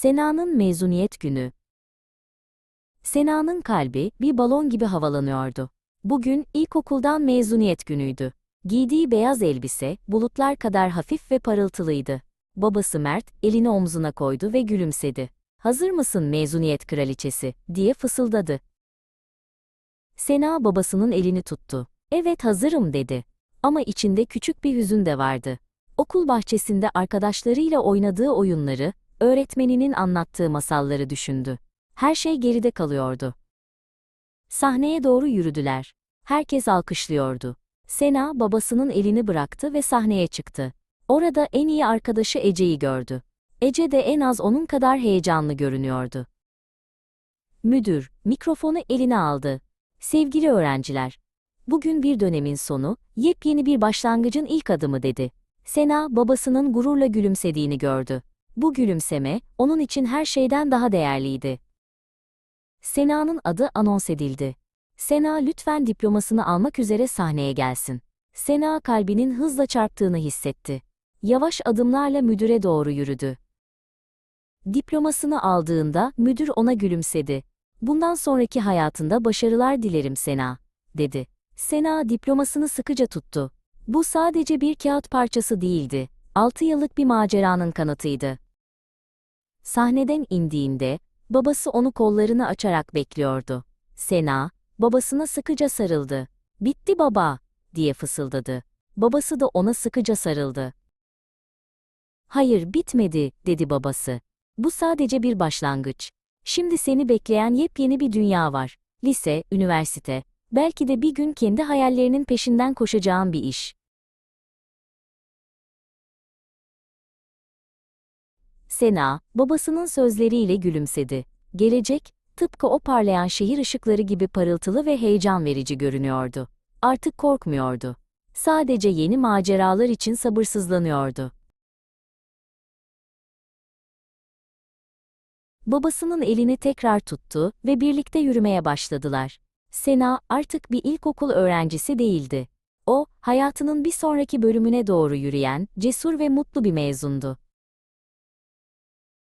Sena'nın mezuniyet günü. Sena'nın kalbi bir balon gibi havalanıyordu. Bugün ilkokuldan mezuniyet günüydü. Giydiği beyaz elbise bulutlar kadar hafif ve parıltılıydı. Babası Mert elini omzuna koydu ve gülümsedi. "Hazır mısın mezuniyet kraliçesi?" diye fısıldadı. Sena babasının elini tuttu. "Evet, hazırım." dedi. Ama içinde küçük bir hüzün de vardı. Okul bahçesinde arkadaşlarıyla oynadığı oyunları, öğretmeninin anlattığı masalları düşündü. Her şey geride kalıyordu. Sahneye doğru yürüdüler. Herkes alkışlıyordu. Sena babasının elini bıraktı ve sahneye çıktı. Orada en iyi arkadaşı Ece'yi gördü. Ece de en az onun kadar heyecanlı görünüyordu. Müdür, mikrofonu eline aldı. Sevgili öğrenciler, bugün bir dönemin sonu, yepyeni bir başlangıcın ilk adımı dedi. Sena babasının gururla gülümsediğini gördü. Bu gülümseme, onun için her şeyden daha değerliydi. Sena'nın adı anons edildi. Sena lütfen diplomasını almak üzere sahneye gelsin. Sena kalbinin hızla çarptığını hissetti. Yavaş adımlarla müdüre doğru yürüdü. Diplomasını aldığında müdür ona gülümsedi. Bundan sonraki hayatında başarılar dilerim Sena, dedi. Sena diplomasını sıkıca tuttu. Bu sadece bir kağıt parçası değildi. 6 yıllık bir maceranın kanıtıydı. Sahneden indiğinde, babası onu kollarını açarak bekliyordu. Sena, babasına sıkıca sarıldı. Bitti baba, diye fısıldadı. Babası da ona sıkıca sarıldı. Hayır, bitmedi, dedi babası. Bu sadece bir başlangıç. Şimdi seni bekleyen yepyeni bir dünya var. Lise, üniversite, belki de bir gün kendi hayallerinin peşinden koşacağın bir iş. Sena, babasının sözleriyle gülümsedi. Gelecek, tıpkı o parlayan şehir ışıkları gibi parıltılı ve heyecan verici görünüyordu. Artık korkmuyordu. Sadece yeni maceralar için sabırsızlanıyordu. Babasının elini tekrar tuttu ve birlikte yürümeye başladılar. Sena artık bir ilkokul öğrencisi değildi. O, hayatının bir sonraki bölümüne doğru yürüyen, cesur ve mutlu bir mezundu.